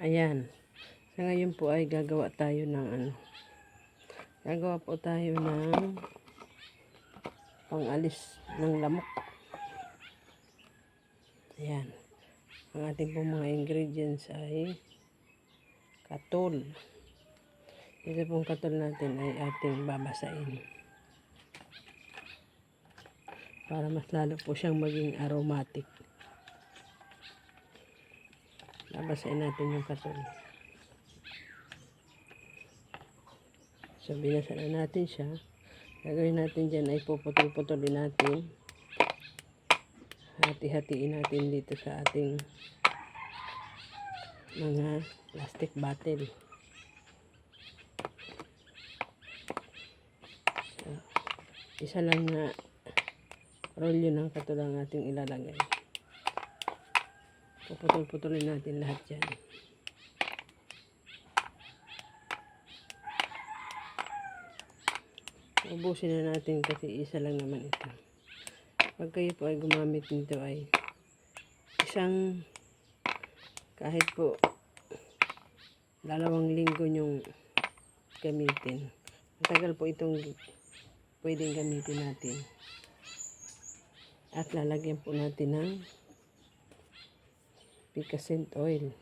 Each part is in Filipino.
Ayan. Sa ngayon po ay gagawa tayo ng ano. Gagawa po tayo ng pangalis ng lamok. Ayan. Ang ating pong mga ingredients ay katol. Ito pong katol natin ay ating babasain. Para mas lalo po siyang maging aromatic. Babasain natin yung katol. So, binasa na natin siya. Gagawin natin dyan ay puputol-putulin natin. Hati-hatiin natin dito sa ating mga plastic bottle. So, isa lang na ng katol ang ating ilalagay. Puputol-putulin natin lahat yan. Ubusin na natin kasi isa lang naman ito. Pag kayo po ay gumamit nito ay isang kahit po dalawang linggo nyong gamitin. Matagal po itong pwedeng gamitin natin. At lalagyan po natin ng picascent oil.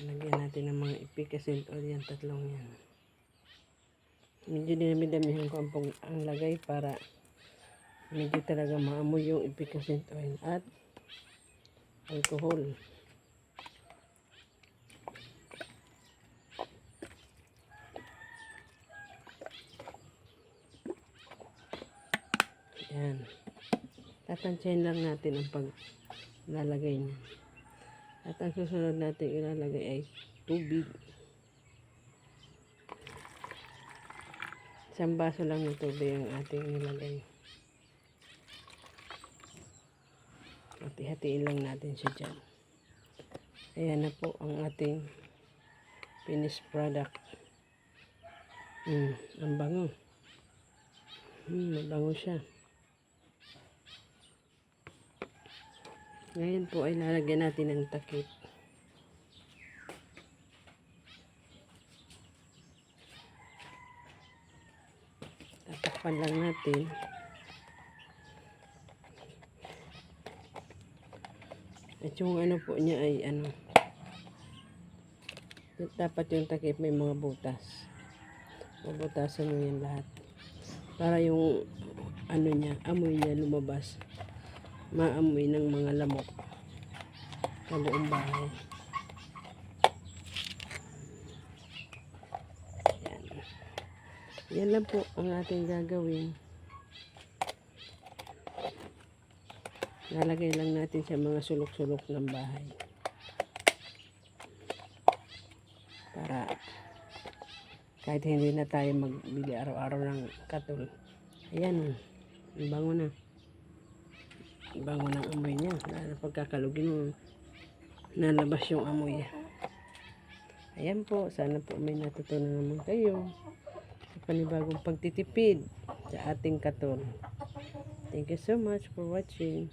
Lagyan natin ng mga ipicacent oil yan, tatlong yan. Medyo dinami-damihan ko ang, ang lagay para medyo talaga maamoy yung ipicacent oil at alcohol. Yan. Tatansyahin lang natin ang paglalagay niya. At ang susunod natin ilalagay ay tubig. Isang baso lang ng tubig ang ating nilagay. Hati-hatiin lang natin siya dyan. Ayan na po ang ating finished product. Hmm, ang bango. Hmm, mabango siya. Ngayon po ay lalagyan natin ng takip. Tatakpan lang natin. At yung ano po niya ay ano. Dapat yung takip may mga butas. Bubutasan mo yan lahat. Para yung ano niya, amoy niya lumabas maamoy ng mga lamok sa buong bahay. Yan. Yan lang po ang ating gagawin. Lalagay lang natin sa mga sulok-sulok ng bahay. Para kahit hindi na tayo magbili araw-araw ng katol. Ayan, ang bango na bango ng amoy niya. Lalo pagkakalugin nalabas yung amoy. Ayan po, sana po may natutunan naman kayo sa panibagong pagtitipid sa ating katol. Thank you so much for watching.